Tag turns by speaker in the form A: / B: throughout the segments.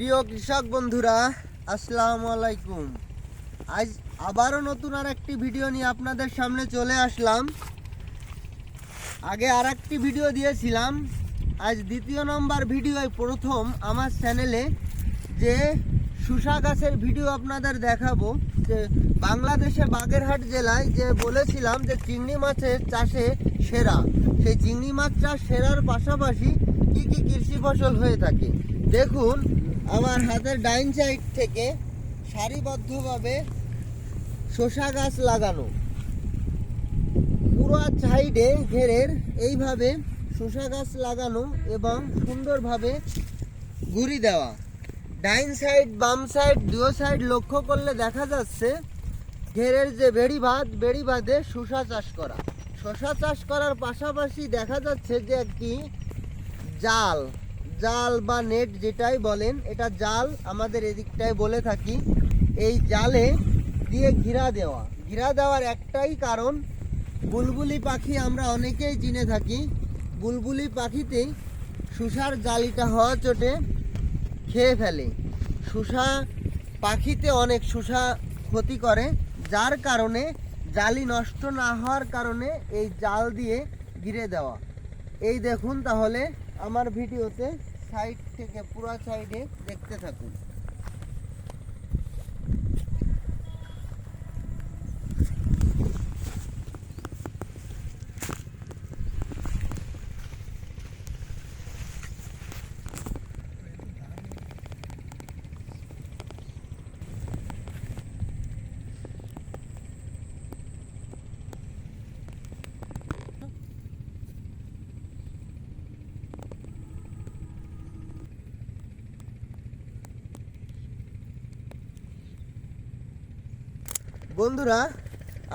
A: প্রিয় কৃষক বন্ধুরা, আসসালামু আলাইকুম। আজ আবারও নতুন আর একটি ভিডিও নিয়ে আপনাদের সামনে চলে আসলাম। আগে আর একটি ভিডিও দিয়েছিলাম। আজ দ্বিতীয় নম্বর ভিডিও প্রথম আমার চ্যানেলে যে শুষা গাছের ভিডিও আপনাদের দেখাবো, যে বাংলাদেশে বাগেরহাট জেলায় যে বলেছিলাম যে চিংড়ি মাছের চাষে সেরা। সেই চিংড়ি মাছ চাষ সেরার পাশাপাশি কি কি কৃষি ফসল হয়ে থাকে? দেখুন আমার হাতের ডাইন সাইড থেকে সারিবদ্ধভাবে শসা গাছ লাগানো। পুরো সাইডে ঘেরের এইভাবে শসা গাছ লাগানো এবং সুন্দরভাবে গুড়ি দেওয়া। ডাইন সাইড, বাম সাইড দুও সাইড লক্ষ্য করলে দেখা যাচ্ছে ঘেরের যে বেড়ি বাঁধ, বেড়ি বাঁধে শসা চাষ করা। শসা চাষ করার পাশাপাশি দেখা যাচ্ছে যে একটি জাল জাল বা নেট যেটাই বলেন, এটা জাল আমাদের এদিকটায় বলে থাকি, এই জালে দিয়ে ঘিরা দেওয়া। ঘিরা দেওয়ার একটাই কারণ, বুলবুলি পাখি আমরা অনেকেই চিনে থাকি। বুলবুলি পাখিতে শুষার জালিটা হওয়া চোটে খেয়ে ফেলে। শুষা পাখিতে অনেক শুষা ক্ষতি করে, যার কারণে জালি নষ্ট না হওয়ার কারণে এই জাল দিয়ে ঘিরে দেওয়া। এই দেখুন তাহলে আমার ভিডিওতে সাইড থেকে পুরা সাইডে দেখতে থাকুন। বন্ধুরা,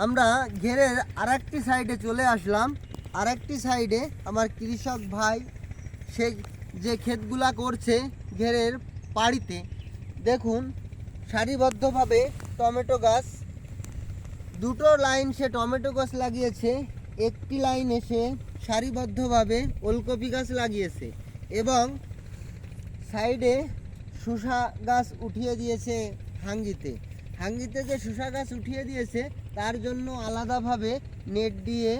A: আমরা ঘেরের আরেকটি সাইডে চলে আসলাম। আরেকটি সাইডে আমার কৃষক ভাই, সে যে ক্ষেতগুলা করছে ঘেরের পাড়িতে। দেখুন, সারিবদ্ধভাবে টমেটো গাছ। দুটো লাইন সে টমেটো গাছ লাগিয়েছে, একটি লাইনে সে সারিবদ্ধভাবে ওলকপি গাছ লাগিয়েছে এবং সাইডে শুষা গাছ উঠিয়ে দিয়েছে হাঙ্গিতে হাঙ্গিতে যে শুষা গাছ উঠিয়ে দিয়েছে, তার জন্য আলাদাভাবে নেট দিয়ে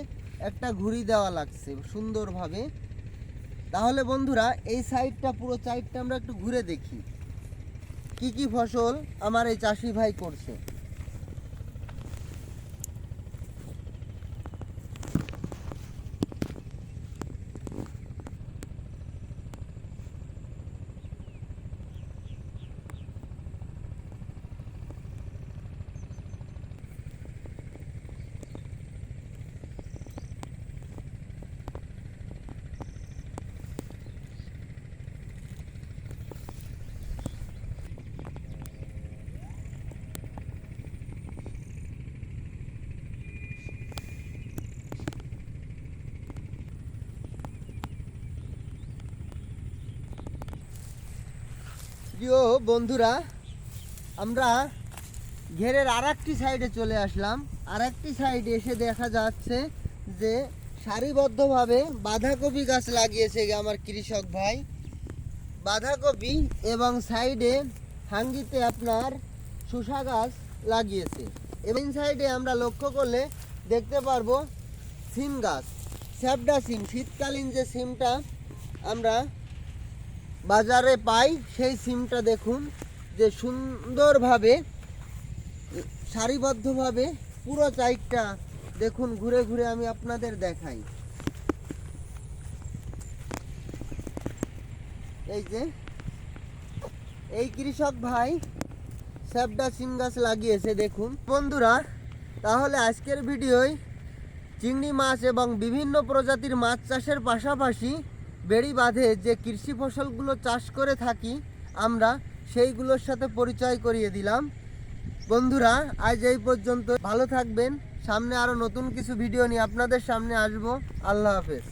A: একটা ঘুড়ি দেওয়া লাগছে, সুন্দরভাবে। তাহলে বন্ধুরা, এই সাইডটা, পুরো সাইডটা আমরা একটু ঘুরে দেখি। কি কি ফসল আমার এই চাষি ভাই করছে? প্রিয় বন্ধুরা, আমরা ঘেরের আর একটি সাইডে চলে আসলাম। আর একটি সাইডে এসে দেখা যাচ্ছে যে সারিবদ্ধভাবে বাঁধাকপি গাছ লাগিয়েছে আমার কৃষক ভাই। বাঁধাকপি এবং সাইডে হাঙ্গিতে আপনার শসা গাছ লাগিয়েছে। এবং সাইডে আমরা লক্ষ্য করলে দেখতে পারব সিম গাছ, স্যাপডা সিম। শীতকালীন যে সিমটা আমরা বাজারে পাই, সেই সিমটা দেখুন, যে সুন্দরভাবে, সারিবদ্ধভাবে পুরো চাইটটা দেখুন, ঘুরে ঘুরে আমি আপনাদের দেখাই। এই যে, এই কৃষক ভাই স্যাপডা সিম গাছ লাগিয়েছে, দেখুন। বন্ধুরা, তাহলে আজকের ভিডিওয় চিংড়ি মাছ এবং বিভিন্ন প্রজাতির মাছ চাষের পাশাপাশি বেড়ি বাঁধে যে কৃষি ফসলগুলো চাষ করে থাকি, আমরা সেইগুলোর সাথে পরিচয় করিয়ে দিলাম। বন্ধুরা, আজ এই পর্যন্ত। ভালো থাকবেন। সামনে আরও নতুন কিছু ভিডিও নিয়ে আপনাদের সামনে আসব। আল্লাহ হাফেজ।